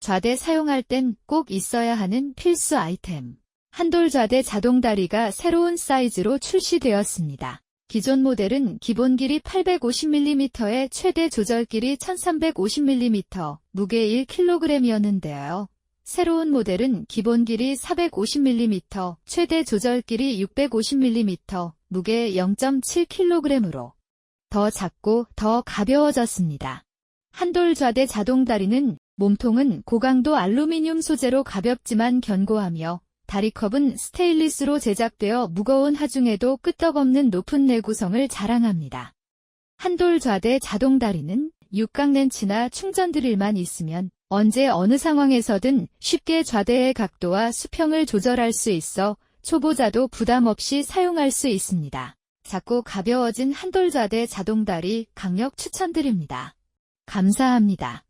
좌대 사용할 땐 꼭 있어야 하는 필수 아이템. 한돌 좌대 자동다리가 새로운 사이즈로 출시되었습니다. 기존 모델은 기본 길이 850mm에 최대 조절 길이 1350mm, 무게 1kg이었는데요. 새로운 모델은 기본 길이 450mm, 최대 조절 길이 650mm, 무게 0.7kg으로 더 작고 더 가벼워졌습니다. 한돌 좌대 자동다리는 몸통은 고강도 알루미늄 소재로 가볍지만 견고하며 다리컵은 스테인리스로 제작되어 무거운 하중에도 끄떡없는 높은 내구성을 자랑합니다. 한돌 좌대 자동 다리는 육각 렌치나 충전 드릴만 있으면 언제 어느 상황에서든 쉽게 좌대의 각도와 수평을 조절할 수 있어 초보자도 부담 없이 사용할 수 있습니다. 작고 가벼워진 한돌 좌대 자동다리 강력 추천드립니다. 감사합니다.